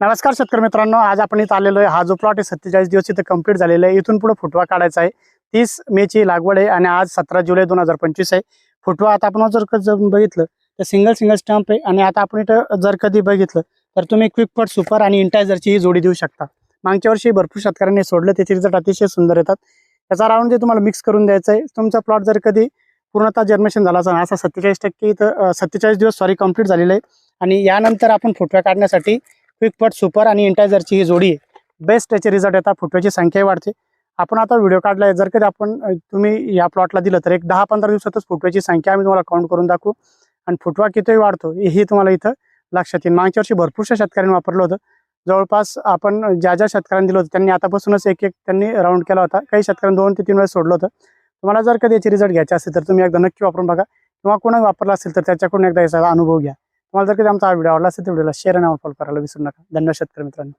नमस्कार शेतकरी मित्रांनो आज आपण इथं आलेलो आहे. हा जो प्लॉट आहे सत्तेचाळीस दिवस इथं कंप्लीट झालेला आहे. इथून पुढे फुटवा काढायचा आहे. तीस मेची लागवड आहे आणि आज सतरा जुलै दोन हजार पंचवीस आहे. फुटवा आता आपण जर बघितलं तर सिंगल सिंगल स्टंप आहे आणि आता आपण इथं जर कधी बघितलं तर तुम्ही क्विकपट सुपर आणि इंटायझरची ही जोडी देऊ शकता. मागच्या वर्षी भरपूर शेतकऱ्यांनी सोडलं त्याचे रिझल्ट अतिशय सुंदर येतात. त्याचा राऊंड जे तुम्हाला मिक्स करून द्यायचं आहे तुमचा प्लॉट जर कधी पूर्णतः जर्मेशन झाला असा असा सत्तेचाळीस टक्के इथं सत्तेचाळीस दिवस सॉरी कंप्लीट झालेलं आहे. आणि यानंतर आपण फुटव्या काढण्यासाठी क्विकपट सुपर आणि इंटायझरची ही जोडी आहे बेस्ट त्याचे रिझल्ट येतात फुटव्याची संख्याही वाढते. आपण आता व्हिडिओ काढला जर कधी आपण तुम्ही या प्लॉटला दिलं तर एक दहा पंधरा दिवसातच फुटव्याची संख्या आम्ही तुम्हाला काउंट करून दाखवू. आणि फुटवा किती वाढतो हे तुम्हाला इथं लक्षात येईल. मागच्या वर्षी भरपूरशा शेतकऱ्यांनी वापरलं होतं. जवळपास आपण ज्या ज्या शेतकऱ्यांनी दिलं होतं त्यांनी आतापासूनच एक एक त्यांनी राऊंड केला होता. काही शेतकऱ्यांनी दोन ते तीन वेळेस सोडलं होतं. तुम्हाला जर कधी याचे रिझल्ट घ्यायचे असेल तर तुम्ही एकदा नक्की वापरून बघा. किंवा कोणी वापरला असेल तर त्याच्याकडून एकदा याचा अनुभव घ्या. तुम्हाला जर कधी आमचा हा व्हिडिओ आवडला असेल तर व्हिडिओला शेअर आणि फॉलो करायला विसरू नका. धन्यवाद शेतकरी मित्रांनो.